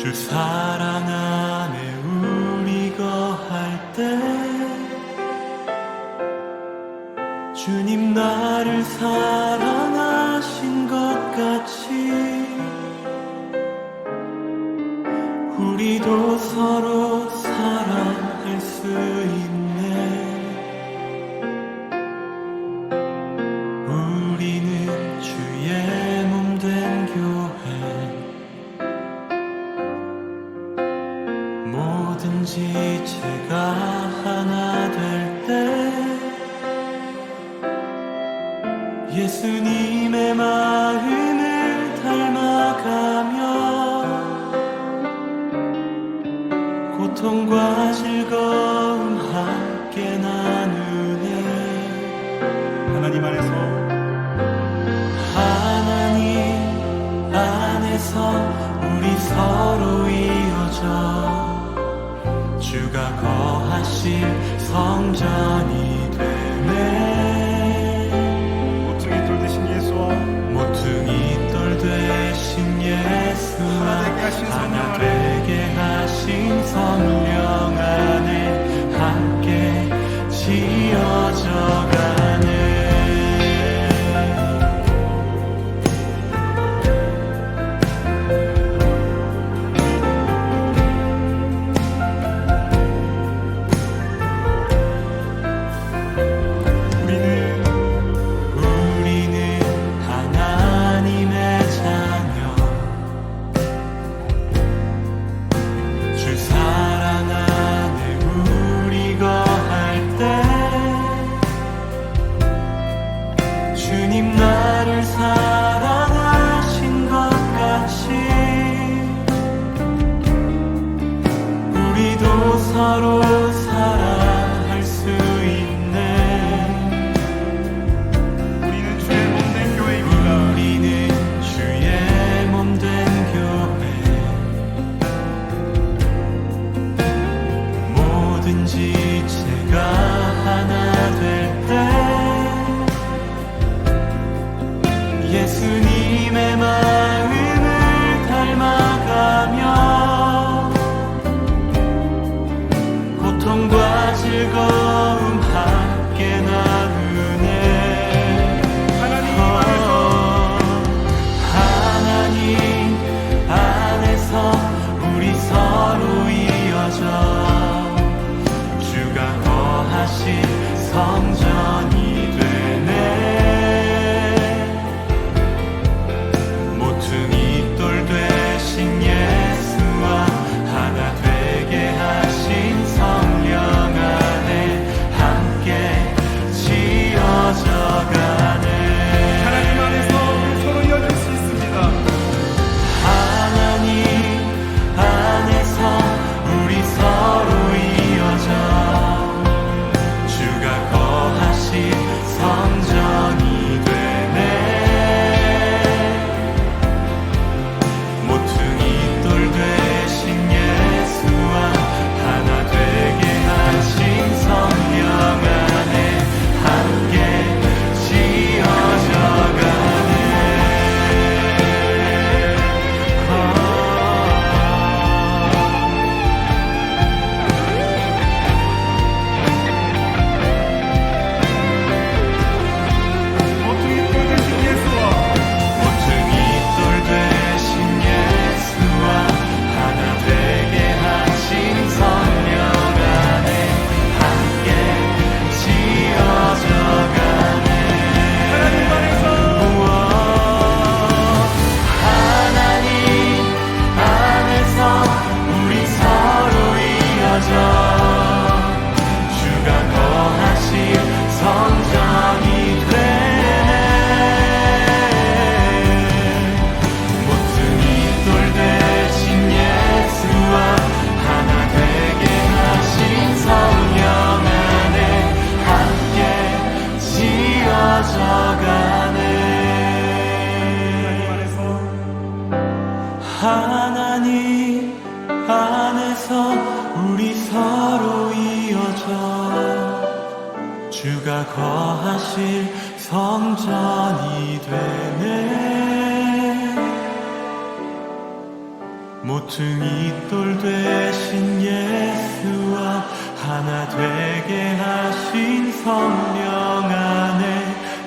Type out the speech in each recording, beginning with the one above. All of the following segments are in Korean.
주 사랑 안에 우리가 할 때 주님 나를 사랑 하나님 안에서. 하나님 안에서 우리 서로 이어져. 주가 거하실 성전이 되네. 모퉁이 돌 대신 예수와 모퉁이 하나 되게 하신 성령 안에. 모퉁이 돌 되신 예수와 하나 되게 하신 성령 안에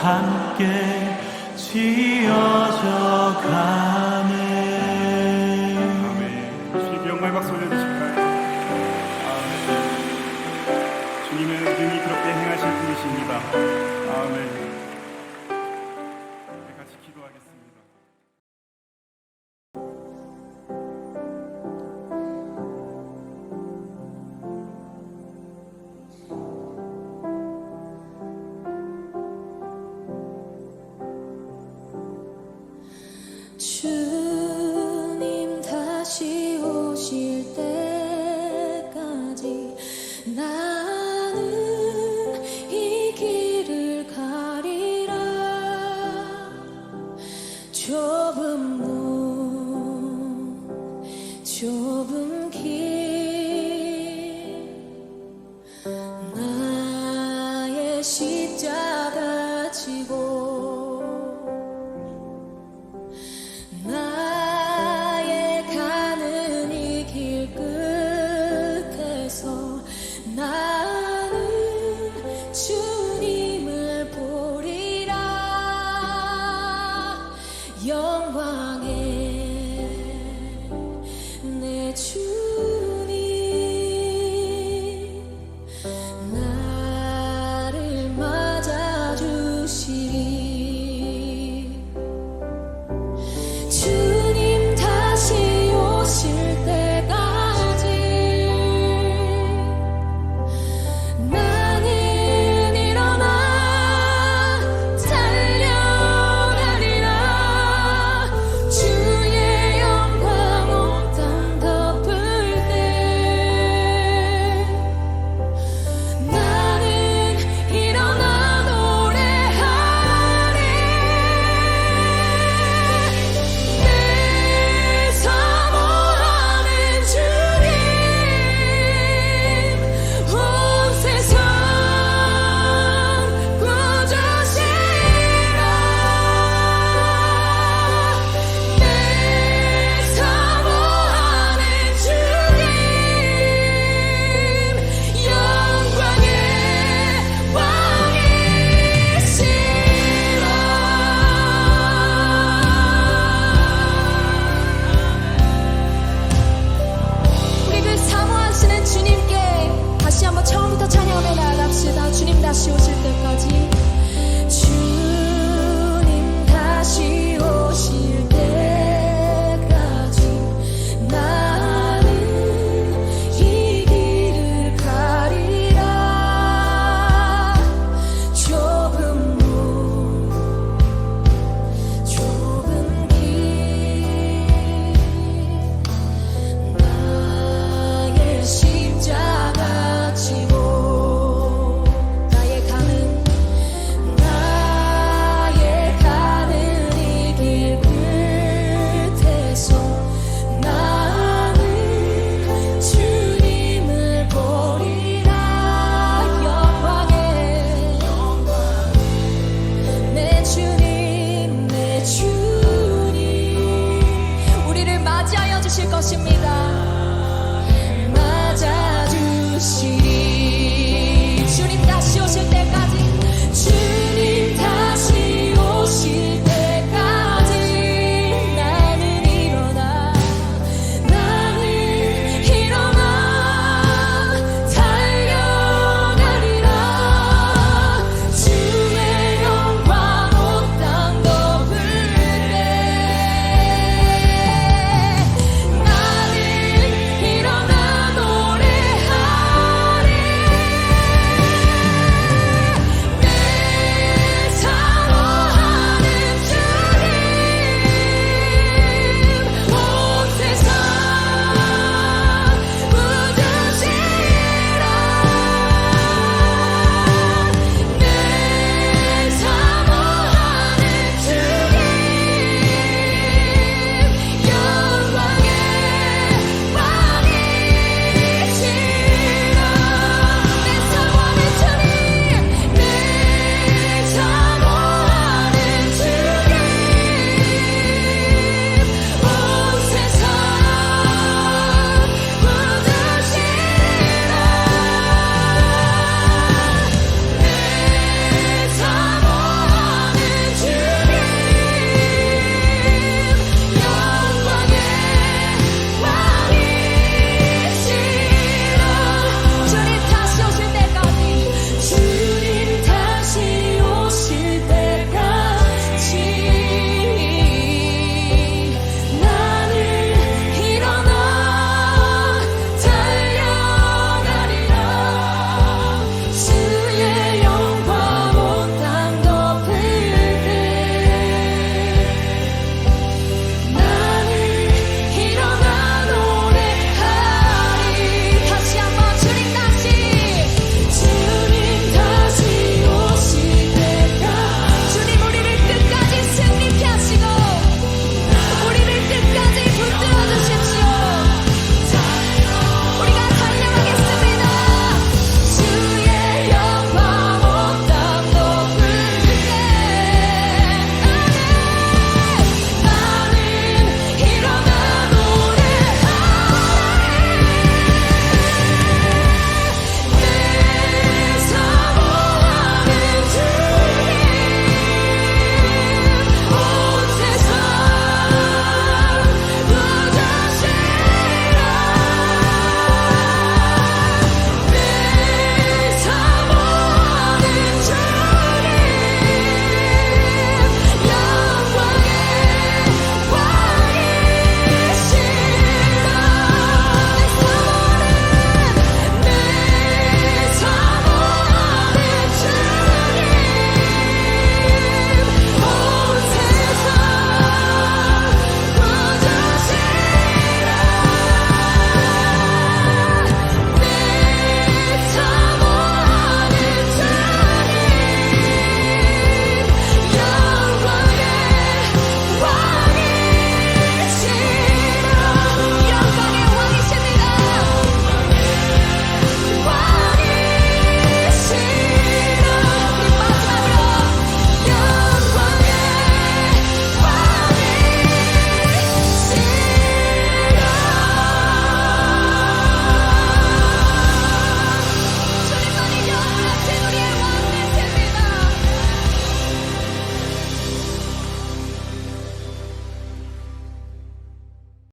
함께 지어져 가네. 주님 영광 박수 올려주실까요? 아멘. 주님의 능히 그렇게 행하실 분이십니다. trouble. watching me